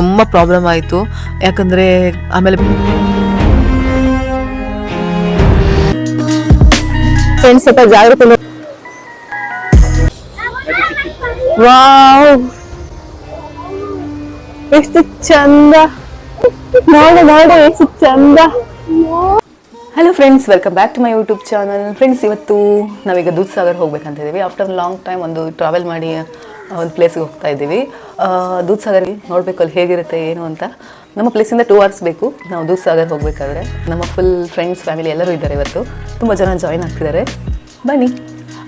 ತುಂಬಾ ಪ್ರಾಬ್ಲಮ್ ಆಯ್ತು. ಯಾಕಂದ್ರೆ ಆಮೇಲೆ ಫ್ರೆಂಡ್ಸ್ ಸ್ವಲ್ಪ ಜಾಗ್ರತೆ ವಾವ್ ಎಷ್ಟು ಚಂದ. ನೋಡು ನೋಡು ಎಷ್ಟು ಚಂದ. Hello friends welcome back to my YouTube channel friends ಇವತ್ತು ನಾವೀಗ ದೂದ್ ಸಾಗರ್ ಹೋಗ್ಬೇಕಂತ ಇದ್ದೀವಿ ಆಫ್ಟರ್ ಲಾಂಗ್ ಟೈಮ್ ಒಂದು ಟ್ರಾವೆಲ್ ಮಾಡಿ ಒಂದು ಪ್ಲೇಸ್ಗೆ ಹೋಗ್ತಾ ಇದ್ದೀವಿ. ಸಾಗರ್ ನೋಡಬೇಕು ಅಲ್ಲಿ ಹೇಗಿರುತ್ತೆ, ಏನು ಅಂತ. ನಮ್ಮ ಪ್ಲೇಸಿಂದ ಟೂ ಅವರ್ಸ್ ಬೇಕು. ನಾವು ದೂದ್ ಸಾಗರ್ ಹೋಗಬೇಕಾದ್ರೆ. ನಮ್ಮ ಫುಲ್ ಫ್ರೆಂಡ್ಸ್ ಫ್ಯಾಮಿಲಿ ಎಲ್ಲರೂ ಇದ್ದಾರೆ ಇವತ್ತು. ತುಂಬ ಜನ ಜಾಯ್ನ್ ಆಗ್ತಿದ್ದಾರೆ. ಬನ್ನಿ.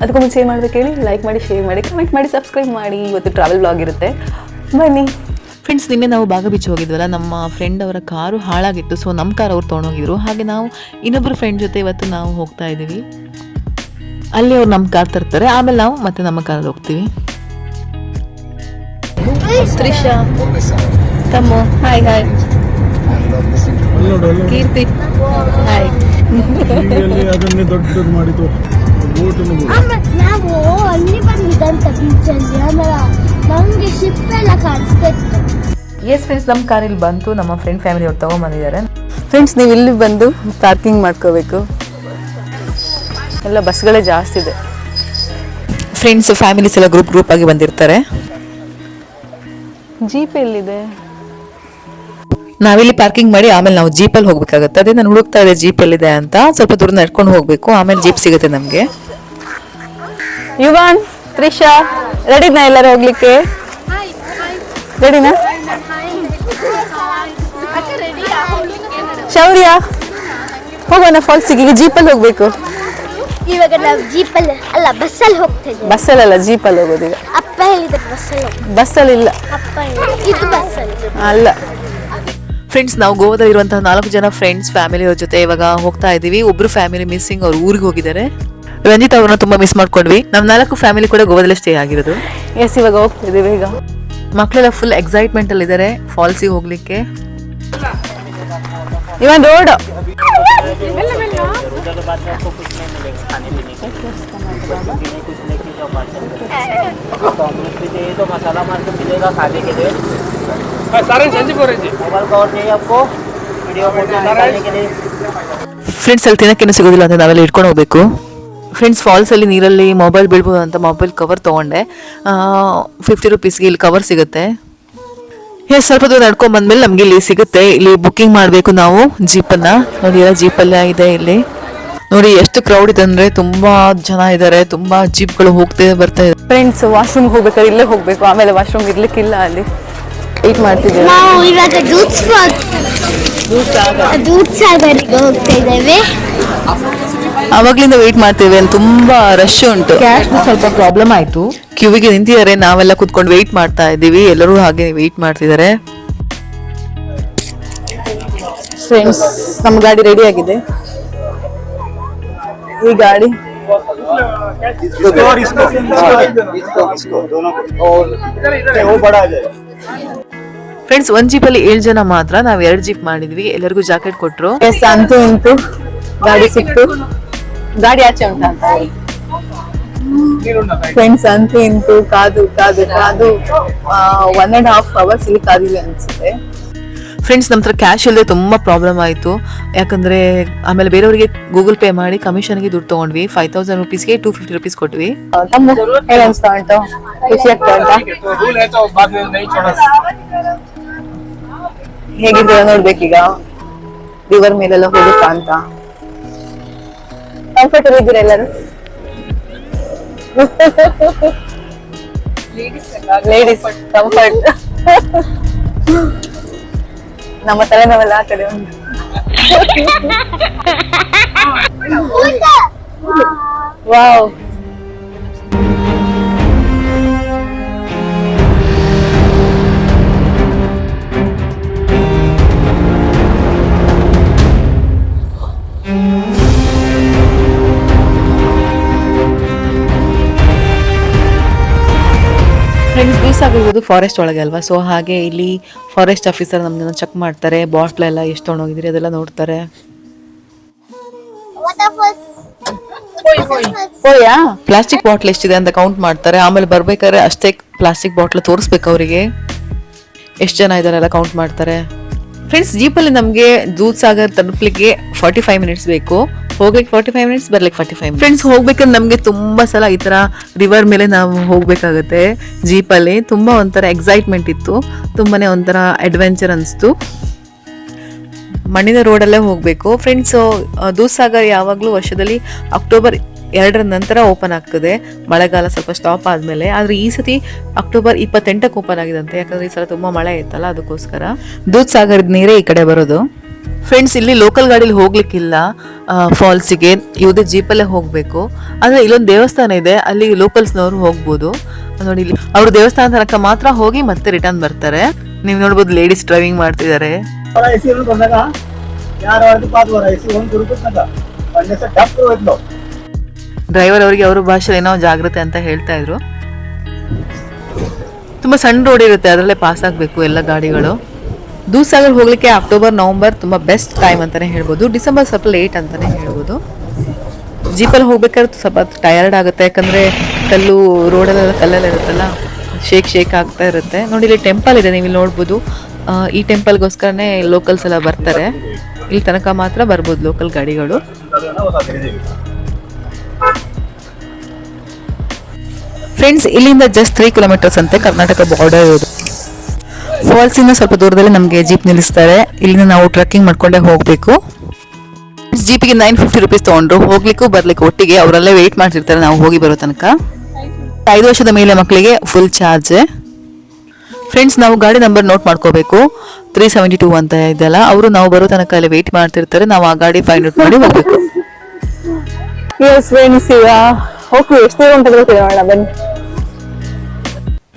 ಅದಕ್ಕೂ ಮುಂಚೆ ಏನು ಮಾಡ್ಬೇಕು ಹೇಳಿ? ಲೈಕ್ ಮಾಡಿ ಶೇರ್ ಮಾಡಿ ಕಮೆಂಟ್ ಮಾಡಿ ಸಬ್ಸ್ಕ್ರೈಬ್ ಮಾಡಿ. ಇವತ್ತು ಟ್ರಾವೆಲ್ ಬ್ಲಾಗ್ ಇರುತ್ತೆ. ಬನ್ನಿ. ಫ್ರೆಂಡ್ಸ್ ನಿನ್ನೆ ನಾವು ಭಾಗ ಬೀಚ್ ಹೋಗಿದ್ವಲ್ಲ. ನಮ್ಮ ಫ್ರೆಂಡ್ ಅವರ ಕಾರು ಹಾಳಾಗಿತ್ತು. ಸೊ ನಮ್ಮ ಕಾರ್ ಅವ್ರು ತೊಗೊಂಡೋಗಿದ್ರು. ಹಾಗೆ ನಾವು ಇನ್ನೊಬ್ಬರು ಫ್ರೆಂಡ್ ಜೊತೆ ಇವತ್ತು ನಾವು ಹೋಗ್ತಾ ಇದ್ದೀವಿ. ಅಲ್ಲಿ ಅವ್ರು ನಮ್ಮ ಕಾರ್ ತರ್ತಾರೆ. ಆಮೇಲೆ ನಾವು ಮತ್ತೆ ನಮ್ಮ ಕಾರಲ್ಲಿ ಹೋಗ್ತೀವಿ. Trisha. Thumb. Hi hi Keerthi. Hi ಅದನ್ನೇ ದೊಡ್ಡದು ಮಾಡಿದ್ದು. ನಾವು ಅಲ್ಲಿ ಬಂದಿದ್ದಂತ ಬೀಚಲ್ಲಿ ಆಮೇಲೆ ನಮಗೆ ಶಿಪ್ ಎಲ್ಲ ಕಾಣಿಸ್ತಾ ಇತ್ತು ಎಸ್ ಫ್ರೆಂಡ್ಸ್ ನಮ್ಮ ಕಾರ್ ಬಂತು. ನಮ್ಮ ಫ್ರೆಂಡ್ ಫ್ಯಾಮಿಲಿ ಅವ್ರು ತೊಗೊಂಬಂದಿದ್ದಾರೆ. ಫ್ರೆಂಡ್ಸ್ ನೀವು ಇಲ್ಲಿ ಬಂದು ಪಾರ್ಕಿಂಗ್ ಮಾಡ್ಕೋಬೇಕು. ಎಲ್ಲ ಬಸ್ಗಳೇ ಜಾಸ್ತಿ ಇದೆ. ಫ್ರೆಂಡ್ಸ್ ಫ್ಯಾಮಿಲೀಸ್ ಎಲ್ಲ ಗ್ರೂಪ್ ಗ್ರೂಪ್ ಆಗಿ ಬಂದಿರ್ತಾರೆ. ಜೀಪ್ ಎಲ್ಲಿದೆ? ನಾವಿಲ್ಲಿ ಪಾರ್ಕಿಂಗ್ ಮಾಡಿ ಆಮೇಲೆ ನಾವು ಜೀಪಲ್ಲಿ ಹೋಗ್ಬೇಕಾಗುತ್ತೆ. ಅದೇ ನಾನು ಹುಡುಕ್ತಾ ಇದೆ ಜೀಪ್ ಎಲ್ಲಿದೆ ಅಂತ. ಸ್ವಲ್ಪ ದೂರ ನಡ್ಕೊಂಡು ಹೋಗ್ಬೇಕು. ಆಮೇಲೆ ಜೀಪ್ ಸಿಗುತ್ತೆ ನಮಗೆ. ಯುವಾನ್ ತ್ರಿಷಾ ರೆಡಿನಾ ಎಲ್ಲರೂ ಹೋಗ್ಲಿಕ್ಕೆ? ರೆಡಿನಾ? ಶೌರ್ಯ ಹೋಗೋಣ ಫಾಲ್ಸಿಗೆ. ಜೀಪಲ್ಲಿ ಹೋಗ್ಬೇಕು. ಇವಾಗ ನಾವು ಜೀಪಲ್ಲಿ ಅಲ್ಲ ಬಸ್ಸಲ್ಲಿ ಹೋಗ್ತಾ ಇದ್ದೇವೆ ಬಸ್ಸಲ್ಲಲ್ಲ ಜೀಪಲ್ಲಿ ಹೋಗೋದು ಈಗ. ಅಪ್ಪ ಹೇಳಿದ್ರು ಬಸ್ಸಲ್ಲಿ ಹೋಗ್- ಬಸ್ಸಲ್ಲಿ ಇಲ್ಲ. ಅಪ್ಪ ಹೇಳಿದ್ರು ಇದು ಬಸ್ಸಲ್ಲಿ. ಅಲ್ಲ. ಫ್ರೆಂಡ್ಸ್ ನಾವು ಗೋವಾದಲ್ಲಿ ಇರುವಂತಹ ನಾಲ್ಕು ಜನ ಫ್ರೆಂಡ್ಸ್ ಫ್ಯಾಮಿಲಿ ಅವ್ರ ಜೊತೆ ಇವಾಗ ಹೋಗ್ತಾ ಇದೀವಿ ಒಬ್ರು ಫ್ಯಾಮಿಲಿ ಮಿಸ್ಸಿಂಗ್ ಅವ್ರು ಊರಿಗೆ ಹೋಗಿದ್ದಾರೆ. ರಂಜಿತ್ ಅವ್ರನ್ನ ತುಂಬಾ ಮಿಸ್ ಮಾಡ್ಕೊಂಡ್ವಿ. ನಮ್ಮ ನಾಲ್ಕು ಫ್ಯಾಮಿಲಿ ಕೂಡ ಗೋವಾದಲ್ಲಿ ಸ್ಟೇ ಆಗಿರೋದು. ಎಸ್ ಇವಾಗ ಹೋಗ್ತಿದ್ದೀವಿ ಈಗ. ಮಕ್ಕಳೆಲ್ಲ ಫುಲ್ ಎಕ್ಸೈಟ್ಮೆಂಟ್ ಅಲ್ಲಿ ಇದ್ದಾರೆ. ಫಾಲ್ಸಿಗೆ ಹೋಗ್ಲಿಕ್ಕೆ. ಇವನ್ ರೋಡ್ तो मसाला मार के मिलेगा खाने के लिए मोबाइल कवर चाहिए आपको वीडियो फोटो निकालने के लिए ಫ್ರೆಂಡ್ಸ್ ಅಲ್ಲಿ ತಿನ್ನಕ್ಕೇನು ಸಿಗೋದಿಲ್ಲ ಅಂತ ನಾವೆಲ್ಲ ಇಟ್ಕೊಂಡು ಹೋಗ್ಬೇಕು ಫ್ರೆಂಡ್ಸ್ ಫಾಲ್ಸ್ ಅಲ್ಲಿ ನೀರಲ್ಲಿ ಮೊಬೈಲ್ ಬೀಳ್ಬೋದು ಅಂತ ಮೊಬೈಲ್ ಕವರ್ ತಗೊಂಡೆ ಫಿಫ್ಟಿ ರುಪೀಸ್ಗೆ ಇಲ್ಲಿ ಕವರ್ ಸಿಗುತ್ತೆ ಎಸ್ ಸ್ವಲ್ಪ ದೂರ ನಡ್ಕೊಂಡ್ ಬಂದ್ಮೇಲೆ ನಮ್ಗೆ ಇಲ್ಲಿ ಸಿಗುತ್ತೆ ಇಲ್ಲಿ ಬುಕ್ಕಿಂಗ್ ಮಾಡಬೇಕು ನಾವು ಜೀಪನ್ನ ನೋಡಿ ಎಲ್ಲ ಜೀಪಲ್ಲ ಇದೆ ಇಲ್ಲಿ ನೋಡಿ ಎಷ್ಟು ಕ್ರೌಡ್ ಇದೆ ಅಂದ್ರೆ ತುಂಬಾ ಜನ ಇದ್ದಾರೆ ತುಂಬಾ ಜೀಪ್ಗಳು ಹೋಗ್ತಾ ಬರ್ತಾ ಇದೆ ಫ್ರೆಂಡ್ಸ್ ವಾಶ್ರೂಮ್ ಹೋಗ್ಬೇಕಾದ್ರೆ ಇಲ್ಲೇ ಹೋಗ್ಬೇಕು ಆಮೇಲೆ ವಾಶ್ರೂಮ್ ಇರ್ಲಿಕ್ಕಿಲ್ಲ ಅಲ್ಲಿ. ವೇಟ್ ಮಾಡ್ತಿದ್ದೀವಿ ನಾವು ಇವಾಗ ದೂದ್ ದೂದ್ ಸಾಗರಿಗೆ ಹೋಗ್ತಾ ಇದ್ದೇವೆ. ಅವಾಗ್ಲಿಂದ ವೇಟ್ ಮಾಡ್ತೇವೆ ಅಲ್ಲಿ ತುಂಬಾ ರಶ್ ಉಂಟು. ಕ್ಯಾಶ್ ಸ್ವಲ್ಪ ಪ್ರಾಬ್ಲಮ್ ಆಯ್ತು. ಕ್ಯೂವಿಗೆ ನಿಂತಿದ್ದಾರೆ ನಾವೆಲ್ಲ ಕುತ್ಕೊಂಡು ವೇಟ್ ಮಾಡ್ತಾ ಇದ್ದೀವಿ ಎಲ್ಲರೂ ಹಾಗೆ ವೇಟ್ ಮಾಡ್ತಿದ್ದಾರೆ. ಫ್ರೆಂಡ್ಸ್ ನಮ್ಮ ಗಾಡಿ ರೆಡಿ ಆಗಿದೆ. ಈ ಗಾಡಿ और इसको इसको इसको दोनों और वो बड़ा आ जाएगा ಫ್ರೆಂಡ್ಸ್ ಒಂದ್ ಜೀಪ್ ಅಲ್ಲಿ ಏಳು ಜನ ಮಾತ್ರ ನಾವ್ ಎರಡ್ ಜೀಪ್ ಮಾಡಿದ್ವಿ ಎಲ್ಲರಿಗೂ ಜಾಕೆಟ್ ಕೊಟ್ರು ಎಸ್ ಅಂತೂ ಇಂತು ಗಾಡಿ ಸಿಕ್ತು ಗಾಡಿ ಆಚೆ ಉಂಟಾ ಅಂತ ಫ್ರೆಂಡ್ಸ್ ಅಂತೂ ಇಂತು ಕಾದು ಕಾದು ಕಾದು ಒನ್ ಅಂಡ್ ಹಾಫ್ ಅವರ್ಸ್ ಇಲ್ಲಿ ಕಾದಿದೆ ಅನ್ಸುತ್ತೆ ಫ್ರೆಂಡ್ಸ್ ನಮ್ಮ ಹತ್ರ ಕ್ಯಾಶ್ ಇಲ್ಲದೆ ತುಂಬ ಪ್ರಾಬ್ಲಮ್ ಆಯಿತು. ಯಾಕಂದರೆ ಆಮೇಲೆ ಬೇರೆಯವರಿಗೆ ಗೂಗಲ್ ಪೇ ಮಾಡಿ ಕಮಿಷನ್ಗೆ ದುಡ್ಡು ತೊಗೊಂಡ್ವಿ. ಫೈವ್ ತೌಸಂಡ್ ರುಪೀಸ್ಗೆ ಟೂ ಫಿಫ್ಟಿ ರುಪೀಸ್ ಕೊಟ್ವಿ. ಹೇಗಿದ್ದೀರಾ ನೋಡ್ಬೇಕೀಗ? ರಿವರ್ ಮೇಲೆಲ್ಲ ಹೋಗುತ್ತಾ ಅಂತ? ಕಂಫರ್ಟಬಲ್ ಎಲ್ಲರೂ? ಲೇಡೀಸ್ ಕಂಫರ್ಟ್ ನಮ್ಮ ತಲೆನೋವೆಲ್ಲ ಆ ಕಡೆ ಉಂಟು ವಾವ್ ದಿವಸ ಆಗಿರ್ಬೋದು ಫಾರೆಸ್ಟ್ ಒಳಗೆ ಅಲ್ವಾ? ಸೊ ಹಾಗೆ ಇಲ್ಲಿ ಫಾರೆಸ್ಟ್ ಆಫೀಸರ್ ನಮ್ದನ್ನ ಚೆಕ್ ಮಾಡ್ತಾರೆ. ಬಾಟ್ಲ್ ಎಲ್ಲ ಎಷ್ಟು ತೊಗೊಂಡೋಗಿದ್ರಿ ಅದೆಲ್ಲ ನೋಡ್ತಾರೆ. ಪ್ಲಾಸ್ಟಿಕ್ ಬಾಟ್ಲ್ ಎಷ್ಟಿದೆ ಅಂತ ಕೌಂಟ್ ಮಾಡ್ತಾರೆ. ಆಮೇಲೆ ಬರ್ಬೇಕಾದ್ರೆ ಅಷ್ಟೇ ಪ್ಲಾಸ್ಟಿಕ್ ಬಾಟ್ಲ್ ತೋರಿಸ್ಬೇಕು ಅವರಿಗೆ. ಎಷ್ಟು ಜನ ಇದ್ದಾರೆಲ್ಲ ಕೌಂಟ್ ಮಾಡ್ತಾರೆ. ಫ್ರೆಂಡ್ಸ್ ಜೀಪಲ್ಲಿ ನಮಗೆ ದೂದ್ ಸಾಗರ್ ತಲುಪಲಿಕ್ಕೆ ಫಾರ್ಟಿ ಫೈವ್ ಮಿನಿಟ್ಸ್ ಬೇಕು. ಹೋಗ್ಲಿಕ್ಕೆ ಫಾರ್ಟಿ ಫೈವ್ ಮಿನಿಟ್ಸ್ ಬರ್ಲಿಕ್ಕೆ ಫಾರ್ಟಿ ಫೈವ್ ಫ್ರೆಂಡ್ಸ್ ಹೋಗ್ಬೇಕಂದ್ರೆ ನಮಗೆ ತುಂಬ ಸಲ ಈ ಥರ ರಿವರ್ ಮೇಲೆ ನಾವು ಹೋಗಬೇಕಾಗುತ್ತೆ. ಜೀಪಲ್ಲಿ ತುಂಬ ಒಂಥರ ಎಕ್ಸೈಟ್ಮೆಂಟ್ ಇತ್ತು. ತುಂಬಾ ಒಂಥರ ಅಡ್ವೆಂಚರ್ ಅನಿಸ್ತು. ಮಣ್ಣಿನ ರೋಡಲ್ಲೇ ಹೋಗಬೇಕು. ಫ್ರೆಂಡ್ಸ್ ದೂಸಾಗರ್ ಯಾವಾಗಲೂ ವರ್ಷದಲ್ಲಿ ಅಕ್ಟೋಬರ್ ಎರಡರ ನಂತರ ಓಪನ್ ಆಗ್ತದೆ. ಮಳೆಗಾಲ ಸ್ವಲ್ಪ ಸ್ಟಾಪ್ ಆದಮೇಲೆ. ಆದರೆ ಈ ಸತಿ ಅಕ್ಟೋಬರ್ ಇಪ್ಪತ್ತೆಂಟಕ್ಕೆ ಓಪನ್ ಆಗಿದೆ ಅಂತೆ. ಯಾಕಂದರೆ ಈ ಸಲ ತುಂಬ ಮಳೆ ಇತ್ತಲ್ಲ, ಅದಕ್ಕೋಸ್ಕರ. ದೂದ್ಸಾಗರದ ನೀರೇ ಈ ಕಡೆ ಬರೋದು. ಫ್ರೆಂಡ್ಸ್ ಇಲ್ಲಿ ಲೋಕಲ್ ಗಾಡಿಲಿ ಹೋಗ್ಲಿಕ್ಕಿಲ್ಲ. ಫಾಲ್ಸಿಗೆ ಇವುದೇ ಜೀಪಲ್ಲೇ ಹೋಗಬೇಕು. ಆದರೆ ಇಲ್ಲೊಂದು ದೇವಸ್ಥಾನ ಇದೆ. ಅಲ್ಲಿ ಲೋಕಲ್ಸ್ನವರು ಹೋಗ್ಬೋದು. ನೋಡಿ ಇಲ್ಲಿ ಅವರು ದೇವಸ್ಥಾನ ತನಕ ಮಾತ್ರ ಹೋಗಿ ಮತ್ತೆ ರಿಟರ್ನ್ ಬರ್ತಾರೆ. ನೀವು ನೋಡ್ಬೋದು ಲೇಡೀಸ್ ಡ್ರೈವಿಂಗ್ ಮಾಡ್ತಿದ್ದಾರೆ. ಡ್ರೈವರ್ ಅವರಿಗೆ ಅವ್ರ ಭಾಷೆ ಏನೋ ಜಾಗ್ರತೆ ಅಂತ ಹೇಳ್ತಾ ಇದ್ರು. ತುಂಬಾ ಸಣ್ಣ ರೋಡ್ ಇರುತ್ತೆ ಅದರಲ್ಲೇ ಪಾಸ್ ಆಗಬೇಕು ಎಲ್ಲ ಗಾಡಿಗಳು. ದೂದ್ಸಾಗರ್ ಹೋಗಲಿಕ್ಕೆ ಅಕ್ಟೋಬರ್ ನವಂಬರ್ ತುಂಬಾ ಬೆಸ್ಟ್ ಟೈಮ್ ಅಂತಾನೆ ಹೇಳ್ಬೋದು. ಡಿಸೆಂಬರ್ ಸ್ವಲ್ಪ ಲೇಟ್ ಅಂತಾನೆ ಹೇಳ್ಬೋದು. ಜೀಪಲ್ಲಿ ಹೋಗ್ಬೇಕಾದ್ರೆ ಸ್ವಲ್ಪ ಟಯರ್ಡ್ ಆಗುತ್ತೆ. ಯಾಕಂದ್ರೆ ಕಲ್ಲು ರೋಡಲ್ಲೆಲ್ಲ ಕಲ್ಲಲ್ಲಿ ಇರುತ್ತಲ್ಲ ಶೇಕ್ ಶೇಕ್ ಆಗ್ತಾ ಇರುತ್ತೆ. ನೋಡಿ, ಇಲ್ಲಿ ಟೆಂಪಲ್ ಇದೆ ನೀವು ಇಲ್ಲಿ ನೋಡ್ಬೋದು ಈ ಟೆಂಪಲ್ಗೋಸ್ಕರನೇ ಲೋಕಲ್ಸ್ ಎಲ್ಲ ಬರ್ತಾರೆ. ಇಲ್ಲಿ ತನಕ ಮಾತ್ರ ಬರ್ಬೋದು ಲೋಕಲ್ ಗಾಡಿಗಳು. ಫ್ರೆಂಡ್ಸ್ ಇಲ್ಲಿಂದ ಜಸ್ಟ್ ತ್ರೀ ಕಿಲೋಮೀಟರ್ಸ್ ಅಂತೆ ಕರ್ನಾಟಕ ಬಾರ್ಡರ್ ಇರೋದು. ಫಾಲ್ಸ್ ಇಂದ ಸ್ವಲ್ಪ ದೂರದಲ್ಲಿ ನಮಗೆ ಜೀಪ್ ನಿಲ್ಲಿಸ್ತಾರೆ. ಇಲ್ಲಿಂದ ನಾವು ಟ್ರೆಕ್ಕಿಂಗ್ ಮಾಡ್ಕೊಂಡೇ ಹೋಗಬೇಕು. ಜೀಪಿಗೆ ನೈನ್ ಫಿಫ್ಟಿ ರುಪೀಸ್ ತಗೊಂಡ್ರು. ಹೋಗ್ಲಿಕ್ಕೂ ಬರ್ಲಿಕ್ಕೆ ಒಟ್ಟಿಗೆ ಅವರಲ್ಲೇ ವೆಯ್ಟ್ ಮಾಡ್ತಿರ್ತಾರೆ. ನಾವು ಹೋಗಿ ಬರೋ ತನಕ. ಐದು ವರ್ಷದ ಮೇಲೆ ಮಕ್ಕಳಿಗೆ ಫುಲ್ ಚಾರ್ಜ್ ಫ್ರೆಂಡ್ಸ್ ನಾವು ಗಾಡಿ ನಂಬರ್ ನೋಟ್ ಮಾಡ್ಕೋಬೇಕು. ತ್ರೀ ಸೆವೆಂಟಿ ಟೂ ಅಂತ ಇದೆಲ್ಲ ಅವರು ನಾವು ಬರೋ ತನಕ ಅಲ್ಲಿ ವೆಯ್ಟ್ ಮಾಡ್ತಿರ್ತಾರೆ. ನಾವು ಆ ಗಾಡಿ ಫೈಂಡ್ ಔಟ್ ಮಾಡಿ ಹೋಗ್ಬೇಕು. ಎಷ್ಟು ಬನ್ನಿ.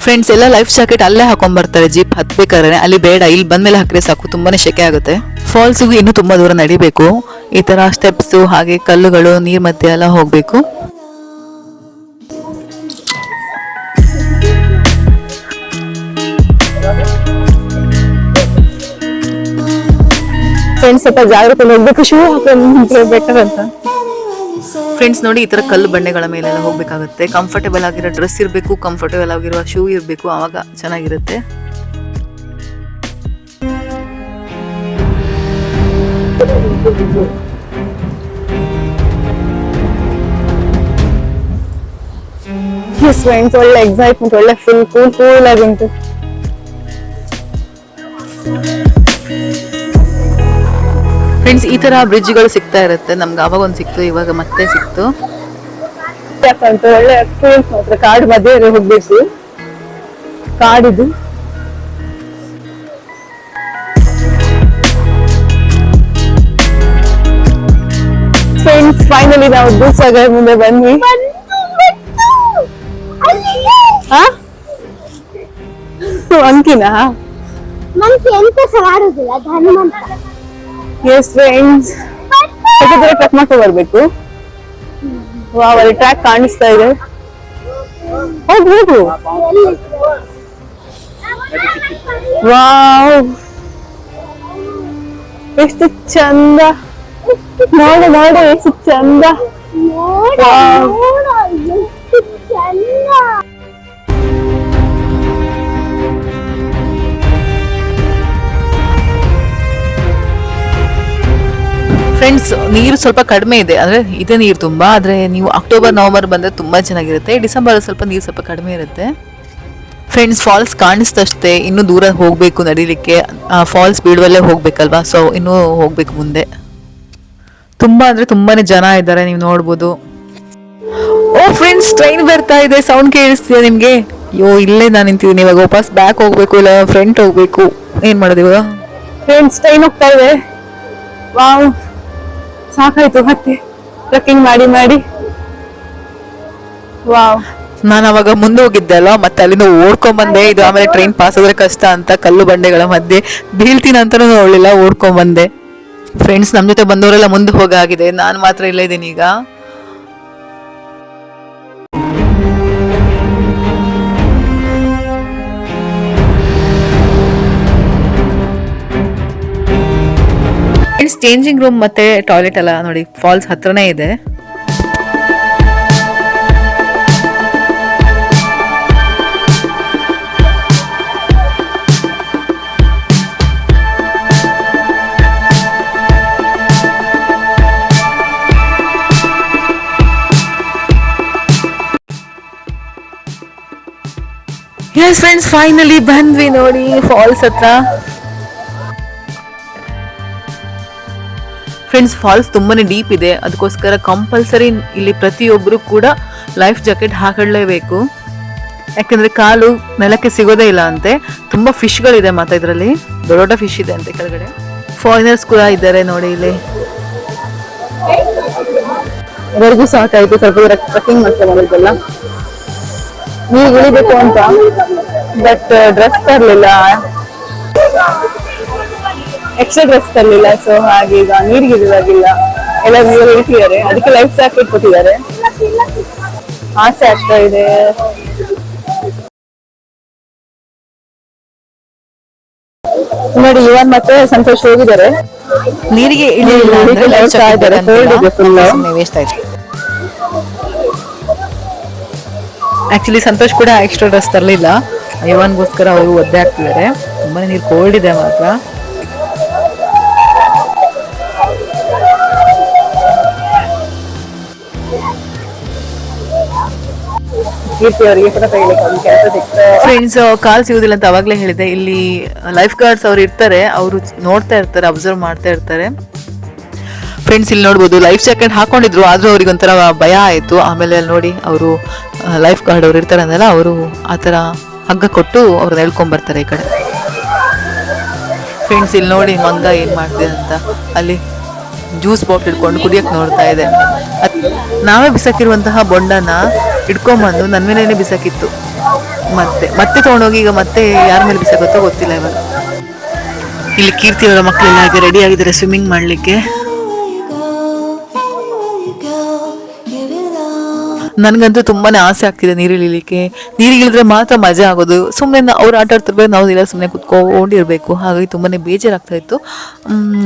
ಫ್ರೆಂಡ್ಸ್ ಎಲ್ಲ ಲೈಫ್ ಜಾಕೆಟ್ ಅಲ್ಲೇ ಹಾಕೊಂಡ್ ಬರ್ತಾರೆ. ಜೀಪ್ ಹತ್ಬೇಕಾದ್ರೆ ಅಲ್ಲಿ ಬೇಡ, ಇಲ್ಲಿ ಬಂದ್ಮೇಲೆ ಹಾಕಿದ್ರೆ ಸಾಕು, ತುಂಬಾನೇ ಶೆಕೆ ಆಗುತ್ತೆ. ಫಾಲ್ಸ್ಗೂ ಇನ್ನೂ ತುಂಬಾ ದೂರ ನಡಿಬೇಕು. ಈ ತರ ಸ್ಟೆಪ್ಸ್ ಹಾಗೆ ಕಲ್ಲುಗಳು, ನೀರ್ ಮಧ್ಯೆ ಎಲ್ಲ ಹೋಗ್ಬೇಕು. ಫ್ರೆಂಡ್ಸ್ ಸ್ವಲ್ಪ ಜಾಗ್ರತೆ ಹೋಗ್ಬೇಕು ಶೂ ಹಾಕೊಂಡು ಅಂತ ಫ್ರೆಂಡ್ಸ್ ನೋಡಿ ಈ ತರ ಕಲ್ಲು ಬಂಡೆಗಳ ಮೇಲೆಲ್ಲ ಹೋಗ್ಬೇಕಾಗುತ್ತೆ. ಕಂಫರ್ಟೇಬಲ್ ಆಗಿರೋ ಡ್ರೆಸ್ ಇರಬೇಕು ಕಂಫರ್ಟೇಬಲ್ ಆಗಿರೋ ಶೂ ಇರಬೇಕು, ಆವಾಗ ಚೆನ್ನಾಗಿರುತ್ತೆ. ಫ್ರೆಂಡ್ಸ್ ಒಳ್ಳೆ ಎಕ್ಸೈಟ್ಮೆಂಟ್ ಒಳ್ಳೆ ಫುಲ್ ಕೂಲ್ ಕೂಲ್ ಆಗಿ ಫ್ರೆಂಡ್ಸ್ ಈ ತರ ಬ್ರಿಡ್ಜ್ಗಳು ಸಿಗ್ತಾ ಇರುತ್ತೆ. ನಮ್ಗೆ ಅವಾಗ ಒಂದು ಸಿಕ್ತು ಇವಾಗ ಮತ್ತೆ ಸಿಕ್ತು. ಯಾಕಂತ ಒಳ್ಳೆ ಎಕ್ಸ್ಪೀರಿಯನ್ಸ್ ಮಾತ್ರ. ಕಾಡು ಮಧ್ಯೆ ಹೋಗ್ಬೇಕು ಕಾಡಿದು ಫ್ರೆಂಡ್ಸ್ ಫೈನಲಿ ನಾವು ದೂಸಾಗರ್ ಮುಂದೆ ಬಂದ್ವಿ ಹಾ ಅಂಕಿನಾ? ನಮ್ಗೆ ಎಂತ ಸಹ ಆಡುದಿಲ್ಲ ಎಸ್ ಫ್ರೆಂಡ್ಸ್ ಹಾಗಾದ್ರೆ ಕಟ್ ಮಾಡ್ಕೊಂಡು ಬರ್ಬೇಕು. ವಾವ್ ಅಲ್ಲಿ ಟ್ರ್ಯಾಕ್ ಕಾಣಿಸ್ತಾ ಇದೆ. ಹೋಗು ಹೋಗು. ವಾವ್ ಎಷ್ಟು ಚಂದ. ನೋಡು ನೋಡು ಎಷ್ಟು ಚಂದ. ನೋಡ ಫ್ರೆಂಡ್ಸ್ ನೀರು ಸ್ವಲ್ಪ ಕಡಿಮೆ ಇದೆ. ಅಂದರೆ ಇದೆ ನೀರು ತುಂಬ, ಆದರೆ ನೀವು ಅಕ್ಟೋಬರ್ ನವಂಬರ್ ಬಂದರೆ ತುಂಬ ಚೆನ್ನಾಗಿರುತ್ತೆ. ಡಿಸೆಂಬರ್ ಸ್ವಲ್ಪ ನೀರು ಸ್ವಲ್ಪ ಕಡಿಮೆ ಇರುತ್ತೆ. ಫ್ರೆಂಡ್ಸ್ ಫಾಲ್ಸ್ ಕಾಣಿಸ್ತಷ್ಟೇ. ಇನ್ನೂ ದೂರ ಹೋಗಬೇಕು ನಡೀಲಿಕ್ಕೆ. ಫಾಲ್ಸ್ ಬೀಳುವಲ್ಲೇ ಹೋಗಬೇಕಲ್ವಾ? ಸೊ ಇನ್ನೂ ಹೋಗಬೇಕು ಮುಂದೆ. ತುಂಬ ಅಂದರೆ ತುಂಬಾ ಜನ ಇದ್ದಾರೆ, ನೀವು ನೋಡ್ಬೋದು. ಓ ಫ್ರೆಂಡ್ಸ್ ಟ್ರೈನ್ ಬರ್ತಾ ಇದೆ. ಸೌಂಡ್ ಕೇಳಿಸ್ತಿದೆ ನಿಮಗೆ? ಅಯ್ಯೋ, ಇಲ್ಲೇ ನಾನು ನಿಂತಿದ್ದೀನಿ. ಇವಾಗ ವಾಪಸ್ ಬ್ಯಾಕ್ ಹೋಗಬೇಕು, ಇಲ್ಲ ಫ್ರಂಟ್ ಹೋಗಬೇಕು. ಏನು ಮಾಡೋದು ಇವಾಗ? ಫ್ರೆಂಡ್ಸ್ ಟ್ರೈನ್ ಹೋಗ್ತಾ ಇದೆ. ವಾವ್ ಸಾಕಾಯ್ತು, ಮತ್ತೆ ಟ್ರಕ್ಕಿಂಗ್ ಮಾಡಿ ಮಾಡಿ. ವಾವ್ ನಾನು ಅವಾಗ ಮುಂದೆ ಹೋಗಿದ್ದೆ ಅಲ್ವಾ? ಮತ್ತೆ ಅಲ್ಲಿಂದ ಓಡ್ಕೊಂಡ್ ಬಂದೆ ಇದು ಆಮೇಲೆ ಟ್ರೈನ್ ಪಾಸ್ ಆದ್ರೆ ಕಷ್ಟ ಅಂತ ಕಲ್ಲು ಬಂಡೆಗಳ ಮಧ್ಯೆ. ಬೀಳ್ತೀನಿ ಅಂತಾನೂ ನೋಡ್ಲಿಲ್ಲ ಓಡ್ಕೊಂಡ್ ಬಂದೆ ಫ್ರೆಂಡ್ಸ್ ನಮ್ ಜೊತೆ ಬಂದವರೆಲ್ಲ ಮುಂದೆ ಹೋಗಾಗಿದೆ ನಾನು ಮಾತ್ರ ಇಲ್ಲೇ ಇದ್ದೀನಿ ಈಗ. ಚೇಂಜಿಂಗ್ ರೂಮ್ ಮತ್ತೆ ಟಾಯ್ಲೆಟ್ ಎಲ್ಲ ನೋಡಿ ಫಾಲ್ಸ್ ಹತ್ರನೇ ಇದೆ. ಫ್ರೆಂಡ್ಸ್ ಫೈನಲಿ ಬಂದ್ವಿ ನೋಡಿ ಫಾಲ್ಸ್ ಹತ್ರ. ಫ್ರೆಂಡ್ಸ್ ಫಾಲ್ಸ್ ತುಂಬಾನೇ ಡೀಪ್ ಇದೆ. ಅದಕ್ಕೋಸ್ಕರ ಕಂಪಲ್ಸರಿ ಇಲ್ಲಿ ಪ್ರತಿಯೊಬ್ಬರು ಕೂಡ ಲೈಫ್ ಜಾಕೆಟ್ ಹಾಕೊಳ್ಳೇಬೇಕು. ಯಾಕಂದ್ರೆ ಕಾಲು ನೆಲಕ್ಕೆ ಸಿಗೋದೇ ಇಲ್ಲ ಅಂತೆ. ತುಂಬಾ ಫಿಶ್ಗಳಿದೆ ಮತ್ತೆ ಇದರಲ್ಲಿ. ದೊಡ್ಡ ದೊಡ್ಡ ಫಿಶ್ ಇದೆ ಅಂತೆ ಕೆಳಗಡೆ. ಫಾರಿನರ್ಸ್ ಕೂಡ ಇದ್ದಾರೆ ನೋಡಿ ಇಲ್ಲಿ. ಎಲ್ಲರಿಗೂ ಸಾಕಾಯ್ತು. ಸ್ವಲ್ಪ ಟ್ರಕ್ಕಿಂಗ್ ಬಂದಿದ್ದೆಲ್ಲ ನೀವು ಇಳಿಬೇಕು ಅಂತ. ಬಟ್ ಡ್ರೆಸ್ ತರಲಿಲ್ಲ. ಎಕ್ಸ್ಟ್ರಾ ಡ್ರೆಸ್ ತರಲಿಲ್ಲ ಸೊ ಹಾಗೆ ಈಗ ನೀರಿಗೆ ಇರುವಾಗಿಲ್ಲ ಎಲ್ಲ ನೀರು ಇಳಿತಿದ್ದಾರೆ ಅದಕ್ಕೆ ಲೈಫ್ ಜಾಕೆಟ್ ಕೊಟ್ಟಿದ್ದಾರೆ. ಆಸೆ ಆಗ್ತಾ ಇದೆ. ನೋಡಿ ಇವನ್ ಮತ್ತೆ ಸಂತೋಷ್ ಹೋಗಿದ್ದಾರೆ. ನೀರಿಗೆ ಆಕ್ಚುಲಿ ಸಂತೋಷ್ ಕೂಡ ಎಕ್ಸ್ಟ್ರಾ ಡ್ರೆಸ್ ತರಲಿಲ್ಲ. ಇವನ್ಗೋಸ್ಕರ ಅವರು ಒದ್ದೆ ಆಗ್ತಿದ್ದಾರೆ ತುಂಬಾನೇ ನೀರು ಕೋಲ್ಡ್ ಇದೆ ಮಾತ್ರ. ಫ್ರೆಂಡ್ಸ್ ಕಾಲ್ ಸಿಗುದಿಲ್ಲ ಅಂತ ಅವಾಗ್ಲೇ ಹೇಳಿದೆ ಇಲ್ಲಿ ಲೈಫ್ ಗಾರ್ಡ್ಸ್ ಅವ್ರು ಇರ್ತಾರೆ, ಅವರು ನೋಡ್ತಾ ಇರ್ತಾರೆ ಅಬ್ಸರ್ವ್ ಮಾಡ್ತಾ ಇರ್ತಾರೆ. ಫ್ರೆಂಡ್ಸ್ ಇಲ್ಲಿ ನೋಡ್ಬೋದು ಲೈಫ್ ಜಾಕೆಟ್ ಹಾಕೊಂಡಿದ್ರು, ಆದ್ರೂ ಅವ್ರಿಗೆ ಒಂಥರ ಭಯ ಆಯ್ತು. ಆಮೇಲೆ ಅಲ್ಲಿ ನೋಡಿ, ಅವರು ಲೈಫ್ ಗಾರ್ಡ್ ಅವ್ರು ಇರ್ತಾರೆ ಅಂದಲ್ಲ, ಅವರು ಆ ಥರ ಹಗ್ಗ ಕೊಟ್ಟು ಅವ್ರನ್ನ ಹೇಳ್ಕೊಂಬರ್ತಾರೆ ಬರ್ತಾರೆ ಈ ಕಡೆ. ಫ್ರೆಂಡ್ಸ್ ಇಲ್ಲಿ ನೋಡಿ, ಮಂಗ ಏನ್ ಮಾಡ್ತಿದೆ ಅಂತ. ಅಲ್ಲಿ ಜ್ಯೂಸ್ ಬಾಟ್ಲ್ ಇಟ್ಕೊಂಡು ಕುಡಿಯಕ್ ನೋಡ್ತಾ ಇದೆ. ನಾವೇ ಬಿಸಾಕಿರುವಂತಹ ಬೊಂಡನ ಇಟ್ಕೊಂಬಂದು ನನ್ನ ಮೇಲೇನೆ ಬಿಸಾಕಿತ್ತು. ಮತ್ತೆ ಮತ್ತೆ ತೊಗೊಂಡೋಗಿ ಈಗ ಮತ್ತೆ ಯಾರ ಮೇಲೆ ಬಿಸಾಕುತ್ತೋ ಗೊತ್ತಿಲ್ಲ ಇವಾಗ. ಇಲ್ಲಿ ಕೀರ್ತಿ ಅವರ ಮಕ್ಕಳೆಲ್ಲ ಹಾಗೆ ರೆಡಿ ಆಗಿದ್ದಾರೆ ಸ್ವಿಮ್ಮಿಂಗ್ ಮಾಡಲಿಕ್ಕೆ. ನನಗಂತೂ ತುಂಬಾ ಆಸೆ ಆಗ್ತಿದೆ ನೀರಿಳಿಲಿಕ್ಕೆ ನೀರಿಗಿಳಿದ್ರೆ ಮಾತ್ರ ಮಜಾ ಆಗೋದು. ಸುಮ್ಮನೆ ಅವ್ರು ಆಟ ಆಡ್ತಿರ್ಬೇಕು, ನಾವು ಇಲ್ಲ ಸುಮ್ಮನೆ ಕುತ್ಕೊಂಡಿರಬೇಕು. ಹಾಗಾಗಿ ತುಂಬಾ ಬೇಜಾರಾಗ್ತಾ ಇತ್ತು.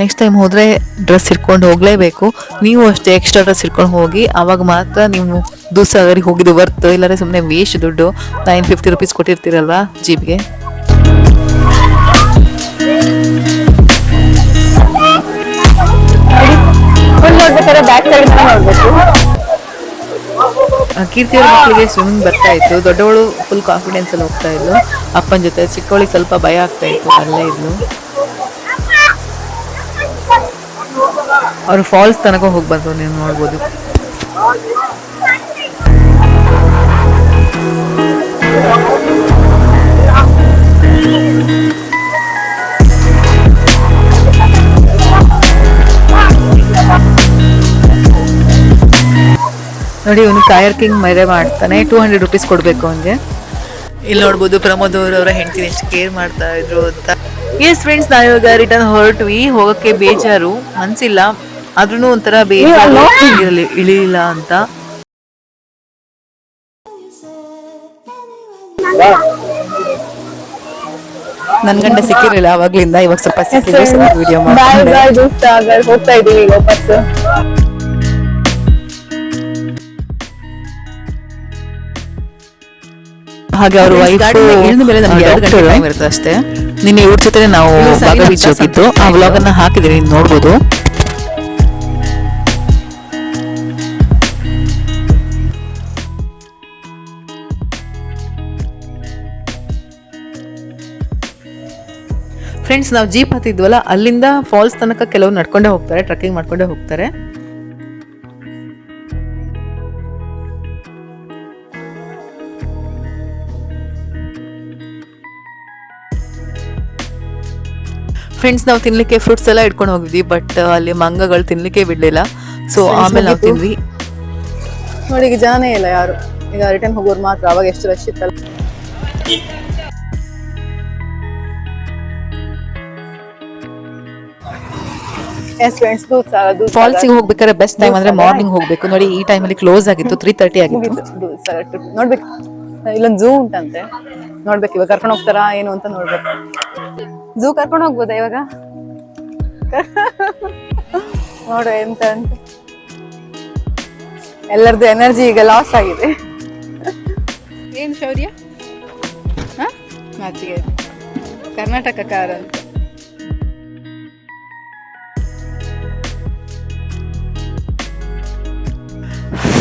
ನೆಕ್ಸ್ಟ್ ಟೈಮ್ ಹೋದರೆ ಡ್ರೆಸ್ ಇಟ್ಕೊಂಡು ಹೋಗಲೇಬೇಕು. ನೀವು ಅಷ್ಟೇ ಎಕ್ಸ್ಟ್ರಾ ಡ್ರೆಸ್ ಇಟ್ಕೊಂಡು ಹೋಗಿ ಆವಾಗ ಮಾತ್ರ ನೀವು ದೂಸಾಗರಿಗೆ ಹೋಗಿದ್ದು ವರ್ತ್ ಇಲ್ಲಾರೆ ಸುಮ್ಮನೆ ವೇಸ್ಟ್ ದುಡ್ಡು ನೈನ್ ಫಿಫ್ಟಿ ರುಪೀಸ್ ಕೊಟ್ಟಿರ್ತೀರಲ್ವಾ ಜೀಪ್ಗೆ ಕೀರ್ತಿ ಅವ್ರ ಮಕ್ಕಳಿಗೆ ಸ್ವಿಮ್ಮಿಂಗ್ ಬರ್ತಾ ಇತ್ತು. ದೊಡ್ಡವಳು ಫುಲ್ ಕಾನ್ಫಿಡೆನ್ಸ್ ಅಲ್ಲಿ ಹೋಗ್ತಾ ಇದ್ಲು. ಅಪ್ಪನ ಜೊತೆ ಚಿಕ್ಕವಳಿಗೆ ಸ್ವಲ್ಪ ಭಯ ಆಗ್ತಾ ಇತ್ತು, ಅಲ್ಲೇ ಇದ್ಲು. ಅವ್ರು ಫಾಲ್ಸ್ ತನಕ ಹೋಗಿ ನೀವು ನೋಡ್ಬೋದು. ನೋಡಿ ಇವನು ಕಾಯರ್ ಕಿಂಗ್ ಮೈದೆ ಮಾಡ್ತಾನೆ. ಟೂ ಹಂಡ್ರೆಡ್ ರುಪೀಸ್ ಕೊಡಬೇಕು ಅವನಿಗೆ. ಇಲ್ಲಿ ನೋಡ್ಬೋದು ಪ್ರಮೋದ್ ಅವರು ಅವರ ಹೆಂಡತಿನ ಎಷ್ಟು ಕೇರ್ ಮಾಡ್ತಾ ಇದ್ರು ಅಂತ. ಎಸ್ ಫ್ರೆಂಡ್ಸ್ ನಾವಿವಾಗ ರಿಟರ್ನ್ ಹೊರಟ್ವಿ. ಹೋಗಕ್ಕೆ ಬೇಜಾರು. ಮನ್ಸಿಲ್ಲ. ಆದ್ರೂ ಒಂಥರ ಬೇಜಾರು. ನೀರಲ್ಲಿ ಇಳಿಲಿಲ್ಲ ಅಂತ. ನನ್ ಗಂಡ ಸಿಕ್ಕಿರಲಿಲ್ಲ ಅವಾಗ್ಲಿಂದ. ಇವಾಗ ಸ್ವಲ್ಪ ಸಿಕ್ಕಿದ್ರು ಸ್ವಲ್ಪ ವಿಡಿಯೋ ಮಾಡ್ತಾ ಇದ್ದೀವಿ ಹೋಗ್ತಾ ಇದೀವಿ ಈಗ ವಾಪಸ್ ಹಾಗೆ ಅವರು ವೈಫ್ ಅಷ್ಟೇ ನಿನ್ನೆ ಇವ್ರ ಜೊತೆ ನಾವು ಬಾಗ ಬೀಚ್ ಹೋಗಿದ್ದು. ಆ ವ್ಲಾಗ್ ಅನ್ನ ಹಾಕಿದ್ರೆ ನೀವು ನೋಡ್ಬೋದು. ಫ್ರೆಂಡ್ಸ್ ನಾವು ಜೀಪ್ ಹತ್ತಿದ್ವಲ್ಲ ಅಲ್ಲಿಂದ ಫಾಲ್ಸ್ ತನಕ ಕೆಲವರು ನಡ್ಕೊಂಡೇ ಹೋಗ್ತಾರೆ ಟ್ರಕ್ಕಿಂಗ್ ಮಾಡ್ಕೊಂಡೇ ಹೋಗ್ತಾರೆ. ಫ್ರೆಂಡ್ಸ್ ನಾವು ತಿನ್ಲಿಕ್ಕೆ ಫ್ರೂಟ್ಸ್ ಎಲ್ಲ ಇಟ್ಕೊಂಡು ಹೋಗಿದ್ವಿ ಬಟ್ ಅಲ್ಲಿ ಮಂಗಗಳು ತಿನ್ಲಿಕ್ಕೆ ಬಿಡ್ಲಿಲ್ಲ. ಸೊ ಆಮೇಲೆ ನಾವು? ತಿಂದ್ವಿ. ನೋಡಿ ಈಗ ಜನನೇ ಇಲ್ಲ ಯಾರು. ಈಗ ರಿಟರ್ನ್ ಹೋಗೋರು ಮಾತ್ರ ಅವಾಗ ಎಷ್ಟು ರಶ್ ಇತ್ತಲ್ಲ. ಫಾಲ್ಸಿಗೆ ಹೋಗ್ಬೇಕಾದ್ರೆ ಬೆಸ್ಟ್ ಟೈಮ್ ಅಂದ್ರೆ ಮಾರ್ನಿಂಗ್ ಹೋಗ್ಬೇಕು. ನೋಡಿ ಈ ಟೈಮಲ್ಲಿ ಕ್ಲೋಸ್ ಆಗಿತ್ತು ತ್ರೀ ತರ್ಟಿ ಆಗಿತ್ತು. ನೋಡ್ಬೇಕು. ಇಲ್ಲೊಂದು ಝೂ ಉಂಟಂತೆ. ನೋಡ್ಬೇಕು ಇವಾಗ ಕರ್ಕೊಂಡು ಹೋಗ್ತಾರಾ ಏನು ಅಂತ ನೋಡ್ಬೇಕು. ಝೂ ಕರ್ಕೊಂಡು ಹೋಗ್ಬೋದಾ ಇವಾಗ? ನೋಡು ಎಂತ ಅಂತ. ಎಲ್ಲರದ್ದು ಎನರ್ಜಿ ಈಗ ಲಾಸ್ ಆಗಿದೆ. ಏನು ಶೌರ್ಯ? ಮಾತಿಗೆ ಕರ್ನಾಟಕ ಕಾರ್ ಅಂತ.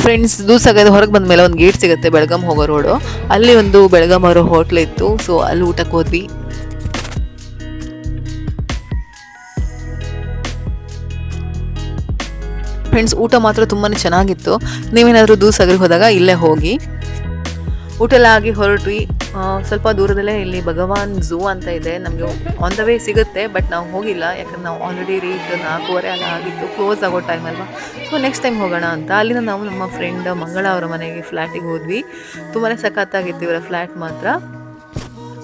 ಫ್ರೆಂಡ್ಸ್ ದೂಸಾಗದ ಹೊರಗೆ ಬಂದ ಮೇಲೆ ಒಂದು ಗೇಟ್ ಸಿಗುತ್ತೆ ಬೆಳಗಾಂ ಹೋಗೋ ರೋಡು ಅಲ್ಲಿ ಒಂದು ಬೆಳಗಾಂ ಅವರ ಹೋಟ್ಲ್ ಇತ್ತು. ಸೊ ಅಲ್ಲಿ ಊಟಕ್ಕೆ ಹೋದ್ವಿ. ಫ್ರೆಂಡ್ಸ್ ಊಟ ಮಾತ್ರ ತುಂಬಾ ಚೆನ್ನಾಗಿತ್ತು. ನೀವೇನಾದರೂ ದೂಸಾಗರಿಗೆ ಹೋದಾಗ ಇಲ್ಲೇ ಹೋಗಿ. ಊಟ ಎಲ್ಲ ಆಗಿ ಹೊರಟ್ವಿ ಸ್ವಲ್ಪ ದೂರದಲ್ಲೇ ಇಲ್ಲಿ ಭಗವಾನ್ ಝೂ ಅಂತ ಇದೆ. ನಮಗೆ ಆನ್ ದ ವೇ ಸಿಗುತ್ತೆ ಬಟ್ ನಾವು ಹೋಗಿಲ್ಲ. ಯಾಕಂದ್ರೆ ನಾವು ಆಲ್ರೆಡಿ ರೀಟ್ ನಾಲ್ಕೂವರೆ ಅಲ್ಲ ಆಗಿತ್ತು. ಕ್ಲೋಸ್ ಆಗೋ ಟೈಮ್ ಅಲ್ವಾ? ಸೊ ನೆಕ್ಸ್ಟ್ ಟೈಮ್ ಹೋಗೋಣ ಅಂತ. ಅಲ್ಲಿಂದ ನಾವು ನಮ್ಮ ಫ್ರೆಂಡ್ ಮಂಗಳ ಅವರ ಮನೆಗೆ ಫ್ಲ್ಯಾಟಿಗೆ ಹೋದ್ವಿ. ತುಂಬಾ ಸಖತ್ತಾಗಿತ್ತು ಇವರ ಫ್ಲ್ಯಾಟ್ ಮಾತ್ರ.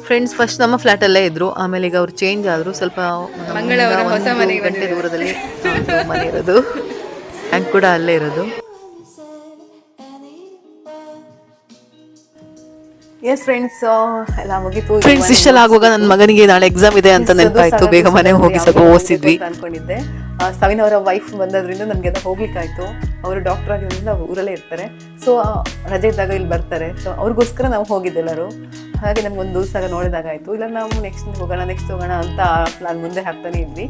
ಫ್ರೆಂಡ್ಸ್ ಫಸ್ಟ್ ನಮ್ಮ ಫ್ಲ್ಯಾಟಲ್ಲೇ ಇದ್ರು. ಆಮೇಲೆ ಈಗ ಅವ್ರು ಚೇಂಜ್ ಆದರು. ಸ್ವಲ್ಪ ಒಂದು ಗಂಟೆ ದೂರದಲ್ಲಿ ಮನೆ ಇರೋದು. ಹ್ಯಾಂಗ್ ಕೂಡ ಅಲ್ಲೇ ಇರೋದು. ಎಸ್ ಫ್ರೆಂಡ್ಸ್ ಎಲ್ಲ ಮುಗಿತು. ಫ್ರೆಂಡ್ಸ್ ಇಷ್ಟೆಲ್ಲ ಆಗುವಾಗ ನನ್ನ ಮಗನಿಗೆ ನಾಳೆ ಎಕ್ಸಾಮ್ ಇದೆ ಅಂತ ನೆನಪಾಯ್ತು. ಬೇಗ ಮನೆಗೆ ಹೋಗಿ ಸ್ವಲ್ಪ ಓದಿಸಿದ್ವಿ. ಅನ್ಕೊಂಡಿದ್ದೆ. ಸವಿನ್ ಅವರ ವೈಫ್ ಬಂದದ್ರಿಂದ ಅದು ಹೋಗ್ಲಿಕ್ಕಾಯ್ತು. ಅವರು ಡಾಕ್ಟರ್ ಆಗಿರೋದ್ರಿಂದ ಊರಲ್ಲೇ ಇರ್ತಾರೆ. ಸೊ ರಜೆ ಇದ್ದಾಗ ಇಲ್ಲಿ ಬರ್ತಾರೆ. ಸೊ ಅವ್ರಿಗೋಸ್ಕರ ನಾವು ಹೋಗಿದ್ದೆ ಹಾಗೆ ನಮ್ಗೆ ಒಂದು ದಿವಸ ನೋಡಿದಾಗಾಯ್ತು. ಇಲ್ಲ ನಾವು ನೆಕ್ಸ್ಟ್ ಹೋಗೋಣ ನೆಕ್ಸ್ಟ್ ಹೋಗೋಣ ಅಂತ ಪ್ಲಾನ್ ಮುಂದೆ ಹಾಕ್ತಾನೆ ಇದ್ವಿ.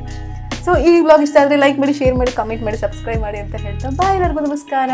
ಸೊ ಈ ಬ್ಲಾಗ್ ಇಷ್ಟ ಆದರೆ ಲೈಕ್ ಮಾಡಿ ಶೇರ್ ಮಾಡಿ ಕಮೆಂಟ್ ಮಾಡಿ ಸಬ್ಸ್ಕ್ರೈಬ್ ಮಾಡಿ ಅಂತ ಹೇಳ್ತಾ ಬಾಯ್ ಎಲ್ಲರಿಗೂ ನಮಸ್ಕಾರ.